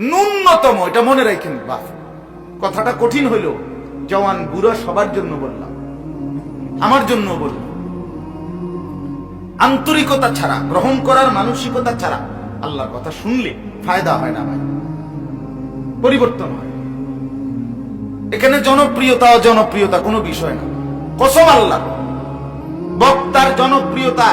ন্যূনতম, এটা মনে রাখেন বাপ কথাটা কঠিন হইল, জওয়ান বুড়া সবার জন্য বললাম। আমার জন্য বললাম আন্তরিকতা ছাড়া, গ্রহণ করার মানসিকতা ছাড়া, আল্লাহর কথা শুনলে ফায়দা হয় না ভাই। পরিবর্তন হয়। এখানে জনপ্রিয়তা, অজনপ্রিয়তা কোনো বিষয় না। কসম আল্লাহ। বক্তার জনপ্রিয়তা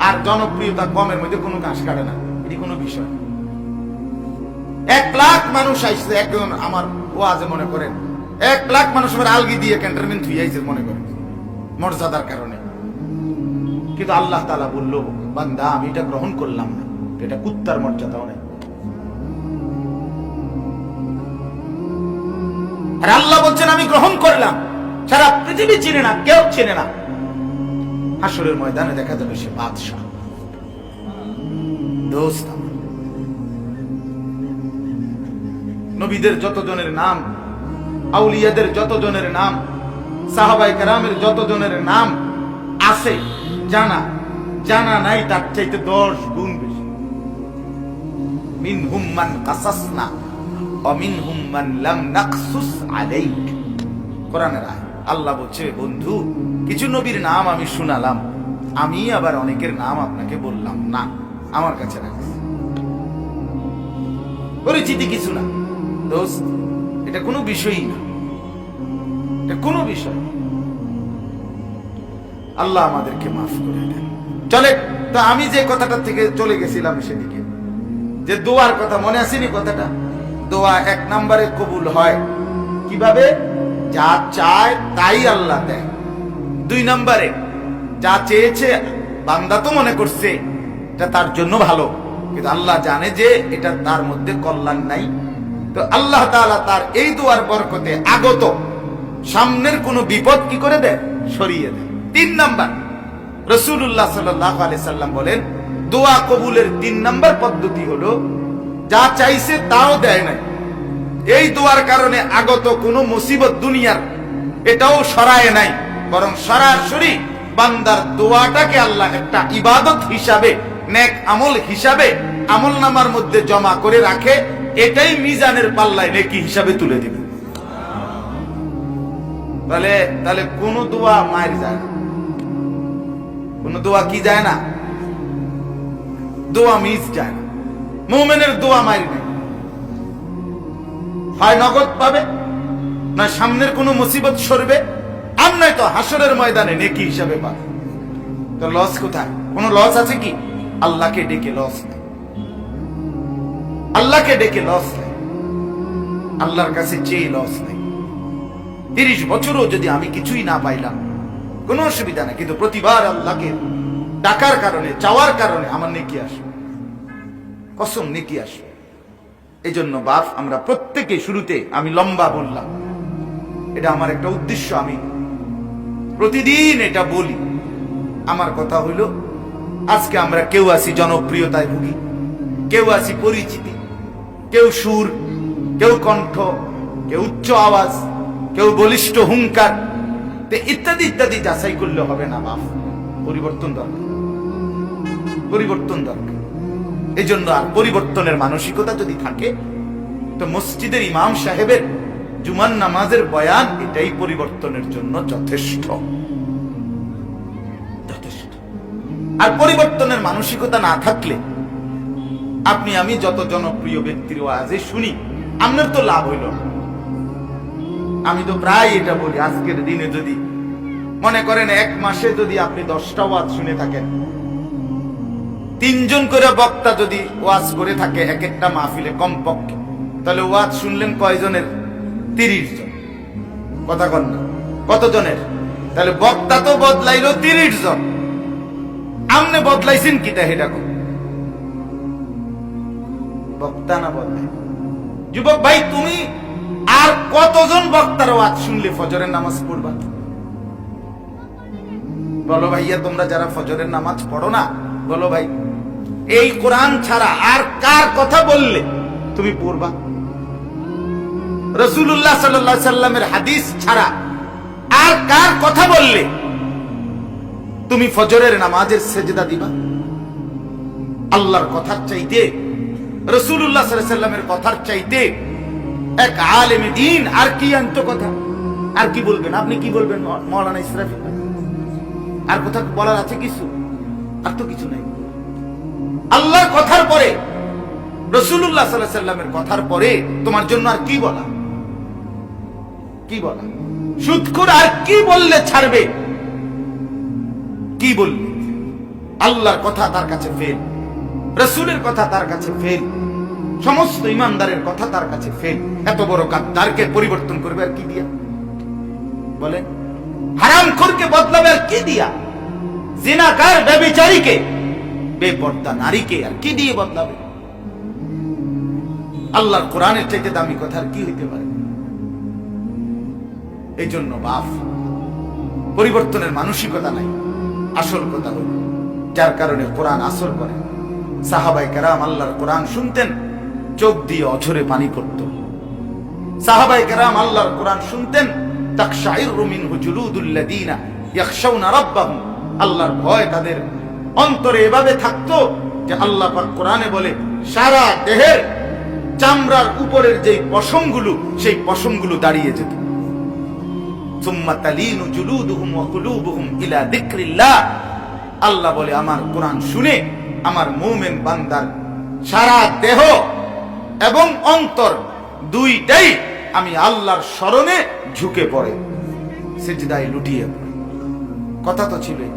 আর জনপ্রিয়তা কমের মধ্যে কোনো ঘাস কাটে না। এটি কোনো বিষয় না। এক লাখ মানুষ আইসছে একজন আমার ওয়াজে মনে করেন। এক লাখ মানুষ আমার আলগি দিয়ে ক্যান্টনমেন্ট হয়ে আইছে মনে করেন, মর্যাদার কারণে। কিন্তু আল্লাহ তালা বলল, বান্দা, আমি এটা গ্রহণ করলাম না। এটা কুত্তার মর্যাদাও নেই। আর আল্লাহ বলছেন, আমি গ্রহণ করলাম। সারা পৃথিবী চিনে না, কেউ চিনে না। হাসরের ময়দানে দেখা যাবে সে বাদশাহ। দোস্ত নবীদের যতজনের নাম, আউলিয়াদের যতজনের নাম সাহাবাই কেরামের যতজনের নাম আছে, জানা জানা নাই তার চাইতে দশ গুণ বেশি। মিন হুম্মান কাসাসনা অমিন হুম্মান লাম নাকসুস আলাইক। কোরআনের আল্লাহ বলছে, বন্ধু, কিছু নবীর নাম আমি শুনালাম। আমি আবার অনেকের নাম আপনাকে বললাম না। আমার কাছে রাখছি। পরিচিতি কিছু না। দোস্ত, এটা কোনো বিষয়ই না। এটা কোনো বিষয়। আল্লাহ আমাদেরকে মাফ করে দেন। চলে, তা আমি যে কথাটা থেকে চলে গেছিলাম সেদিকে। যে দোয়ার কথা, মনে আসেনি কথাটা? দোয়া এক নম্বরে কবুল হয়। কীভাবে? যা চায় তাই আল্লাহ দেয়। দুই নম্বরে, যা চেয়েছে বান্দা তো মনে করছে, এটা তার জন্য ভালো। কিন্তু আল্লাহ জানে যে এটা তার মধ্যে কল্যাণ নাই। তো আল্লাহ তাআলা তার এই দোয়ার বরকতে আগত। সামনের কোনো বিপদ কি করে দেয়? সরিয়ে দেয়। তিন নাম্বার রসুল্লাহ সাল্লাম বলেন, দোয়া কবুলের তিন নাম্বার পদ্ধতি হলো, যা চাইছে তাও দেয় নাই। এই দোয়ার কারণে আগত কোনো মুসিবত দুনিয়ার, এটাও সরায় নাই। বরং সরাসরি বান্দার দোয়াটাকে আল্লাহ একটা ইবাদত হিসাবে, নেক আমল হিসাবে আমল নামার মধ্যে জমা করে রাখে। এটাই মিজানের পাল্লায় নেকি হিসাবে তুলে দিবে। তাহলে তাহলে কোন দোয়া মায়ের যায় কোন দোয়া কি যায় না? দোয়া মিস যায় না। মোমেনের দোয়া মায়ের নেই। হয় নগদ পাবে, না সামনের কোনো মুসিবত সরবে, আর নয় তো হাসরের ময়দানে নেকি হিসাবে পাবে। তো লস কোথায়? কোন লস আছে কি? আল্লাহকে ডেকে লস নেই। আল্লাহকে ডেকে লস নেই। আল্লাহর কাছে চেয়ে লস নেই। তিরিশ বছরও যদি আমি কিছুই না পাইলাম, কোনো অসুবিধা নেই। কিন্তু প্রতিবার আল্লাহকে ডাকার কারণে, চাওয়ার কারণে আমার নেকি আসবে। কসম নেকি আসবে। এই জন্য বাপ, আমরা প্রত্যেকে শুরুতে আমি লম্বা বললাম, এটা আমার একটা উদ্দেশ্য, আমি প্রতিদিন এটা বলি। আমার কথা হইল, আজকে আমরা কেউ আছি জনপ্রিয়তায় ভুগি, কেউ আছি পরিচিতি কেউ সুর, কেউ কণ্ঠ, কেউ উচ্চ আওয়াজ, কেউ বলিষ্ঠ হুঙ্কার। ইত্যাদি ইত্যাদি যাচাই করলে হবে না বাপ পরিবর্তন দরকার। পরিবর্তন দরকার। এই জন্য আর পরিবর্তনের মানসিকতা যদি থাকে, তো মসজিদের ইমাম সাহেবের জুমান নামাজের বয়ান, এটাই পরিবর্তনের জন্য যথেষ্ট। যথেষ্ট। আর পরিবর্তনের মানসিকতা না থাকলে আপনি, আমি যত জনপ্রিয় ব্যক্তির ওয়াজে শুনি, আপনার তো লাভ হইল আমি তো প্রায় এটা বলি, আজকের দিনে যদি মনে করেন এক মাসে যদি আপনি দশটা ওয়াজ শুনে থাকেন, তিনজন করে বক্তা যদি ওয়াজ করে থাকে এক একটা মাহফিলে কমপক্ষে, তাহলে ওয়াজ শুনলেন কয়জনের? তিরিশ জন। কথা কন কতজনের? তাহলে বক্তা তো বদলাইলো তিরিশ জন। আমনে বদলাইছেন কিটা হেটা বক্তা না বদলাই যুবক ভাই, তুমি আর কতজন বক্তার ওয়াজ শুনলে ফজরের নামাজ পড়বা? বলো ভাইয়া, তোমরা যারা ফজরের নামাজ পড়ো না, বলো ভাই, এই কোরআন ছাড়া আর কার কথা বললে তুমি পড়বা? রসুল্লাহ সাল্লাহ সাল্লামের হাদিস ছাড়া আর কার কথা বললে তুমি ফজরের নামাজের সেজদা দিবা? আল্লাহর কথার চাইতে রসুল্লাহ সাল্লামের কথার চাইতে এক আলেম দিন আর কি আন্ত কথা? আর কি বলবেন? আপনি কি বলবেন মৌলানা ইসরাফি আর কোথাও বলার আছে কিছু? আর তো কিছু নাই। আল্লাহর কথার পরে রসুল্লাহ সাল্লাহ সাল্লামের কথার পরে তোমার জন্য আর কি বলা? কি বলা? সুৎখুর আর কি বললে ছাড়বে? কি বললে? আল্লাহর কথা তার কাছে ফেল। রসুলের কথা তার কাছে ফেল সমস্ত ইমানদারের কথা তার কাছে ফেল এত বড় গাদ্দারকে পরিবর্তন করবে আর কি দিয়া? বলেন হারাম খোরকে বদলাবে আর কি দিয়া? জিনাকার, ব্যবিচারীকে, বেপর্দা নারীকে আর কি দিয়ে বদলাবে? আল্লাহর কোরআনের চাইতে দামি কথা আর কি হইতে পারে? এই জন্য বাপ, পরিবর্তনের মানসিকতা নাই, আসল কথা হল, যার কারণে কোরআন আসর করে সাহাবাই কেরাম আল্লাহর কোরআন শুনতেন, চোখ দিয়ে অঝরে পানি পড়ত। সাহাবাই কেরাম আল্লাহর কোরআন শুনতেন আল্লাহর ভয় তাদের অন্তরে এভাবে থাকতো যে আল্লাহ পাক কোরআনে বলে, সারা দেহের চামড়ার উপরের যে পশমগুলো, সেই পশমগুলো দাঁড়িয়ে যেত। আল্লাহ বলে, আমার কোরআন শুনে আমার মুমিন বান্দার সারা দেহ এবং অন্তর দুইটাই আমি আল্লাহর স্মরণে ঝুঁকে পড়ে, সিজদায় লুটিয়ে পড়ে। কথা তো ছিলই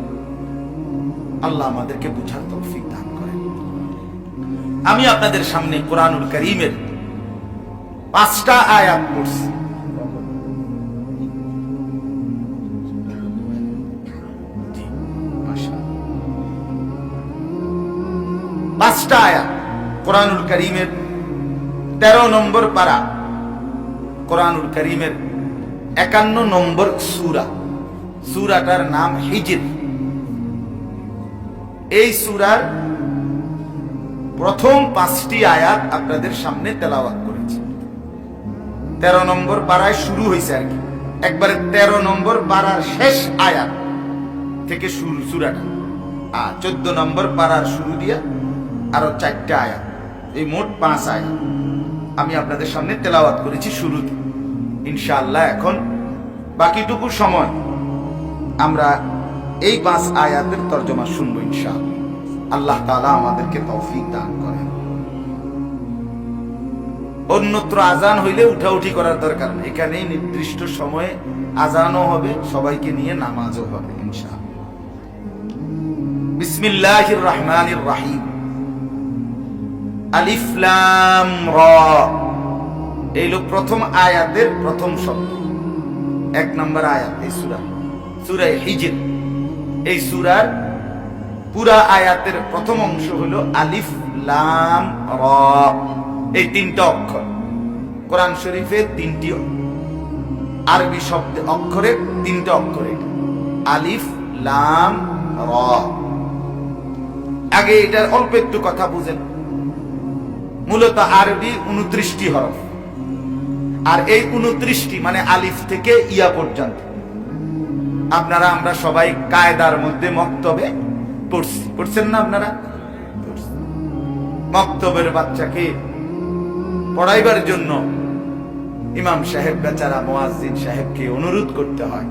আল্লাহ আমাদেরকে বুঝার তৌফিক দান করেন। আমি আপনাদের সামনে কোরআনুল করিমের পাঁচটা আয়াত পড়ছি। পাঁচটা আয়াত কোরআনুল করিমের তেরো নম্বর পারা। কোরআনুল করিমের একান্ন নম্বর সুরা। সুরাটার নাম হিজির। এই সুরার প্রথম পাঁচটি আয়াত আপনাদের সামনে তেলাওয়াত করেছি। তেরো নম্বর পাড়ায় শুরু হয়েছে আর কি। একবারে তেরো নম্বর পাড়ার শেষ আয়াত থেকে সুরাটা। আর চোদ্দ নম্বর পাড়ার শুরু দিয়া আরও চারটা আয়াত। এই মোট পাঁচ আয়াত। আমি আপনাদের সামনে তেলাওয়াত করেছি শুরুতে। ইনশাআল্লাহ এখন বাকিটুকু সময় আমরা এই পাঁচ আয়াতের তর্জমা শুনব ইনশাআল্লাহ। আল্লাহ তাআলা আমাদেরকে তৌফিক দান করেন। অন্যত্র আজান হইলে উঠাউঠি করার দরকার নেই। এখানে নির্দিষ্ট সময়ে আজানও হবে, সবাইকে নিয়ে নামাজও হবে ইনশাআল্লাহ। বিসমিল্লাহির রহমানির রহিম। আলিফ লাম র। এই হলো প্রথম আয়াতের প্রথম শব্দ। এক নম্বর আয়াত, এই সূরা। সূরা হিজর। এই সূরার পুরা আয়াতের প্রথম অংশ হলো আলিফ লাম র। এই তিনটা অক্ষর। কোরআন শরীফে তিনটি আরবি শব্দ অক্ষরে তিনটা অক্ষরে আলিফ লাম র। আগে এটার অল্প একটু কথা বুঝেন। মূলত আরবি উনত্রিশটি হরফ। আর এই উনত্রিশটি মানে আলিফ থেকে ইয়া পর্যন্ত। আপনারা, আমরা সবাই কায়দার মধ্যে মক্তবে পড়ছি। পড়ছেন না আপনারা? মক্তবের বাচ্চাকে পড়াইবার জন্য ইমাম সাহেব, বেচারা মোয়াজ্জিন সাহেবকে অনুরোধ করতে হয়।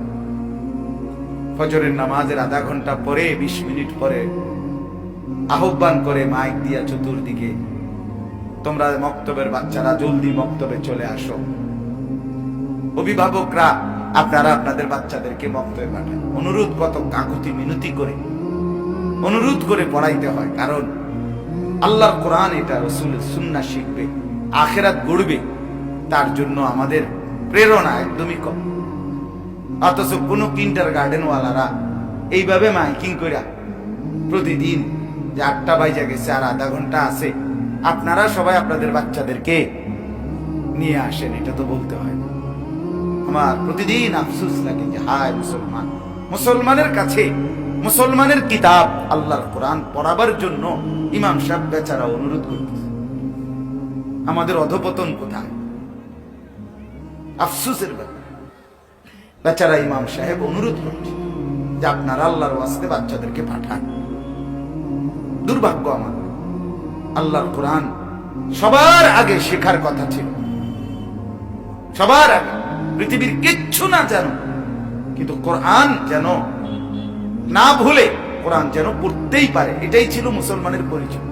ফজরের নামাজের আধা ঘণ্টা পরে, বিশ মিনিট পরে আহ্বান করে মাইক দিয়া চতুর্দিকে তোমরা মক্তবের বাচ্চারা, জলদি মক্তবে চলে আসো। অভিভাবকরা, আপনারা আপনাদের বাচ্চাদেরকে মক্তবে পাঠান। অনুরোধ কত? কাকুতি মিনতি করে। অনুরোধ করে পড়াইতে হয়, কারণ আল্লাহর কোরআন এটা রসুলের সুন্না শিখবে, আখেরাত গড়বে। তার জন্য আমাদের প্রেরণা একদমই কম। অথচ কোনো কিন্টার গার্ডেনওয়ালারা এইভাবে মাইকিং করে প্রতিদিন যে আটটা বাইজা গেছে আর আধা ঘণ্টা আছে আপনারা সবাই আপনাদের বাচ্চাদেরকে নিয়ে আসেন, এটা তো বলতে হয়। আমার প্রতিদিন আফসুস লাগে যে, হায় মুসলমান। মুসলমানের কাছে, মুসলমানের কিতাব আল্লাহর কোরআন পড়াবার জন্য ইমাম সাহেব বেচারা অনুরোধ করতেছে। আমাদের অধপতন কোথায়? আফসুসের ব্যাপার। বেচারা ইমাম সাহেব অনুরোধ করছে যে, আপনারা আল্লাহর ওয়াস্তে বাচ্চাদেরকে পাঠান। দুর্ভাগ্য আমার। আল্লাহর কোরআন সবার আগে শেখার কথা ছিল। সবার আগে। পৃথিবীর কিচ্ছু না যেন, কিন্তু কোরআন যেন না ভুলে, কোরআন যেন পড়তেই পারে, এটাই ছিল মুসলমানের পরিচয়।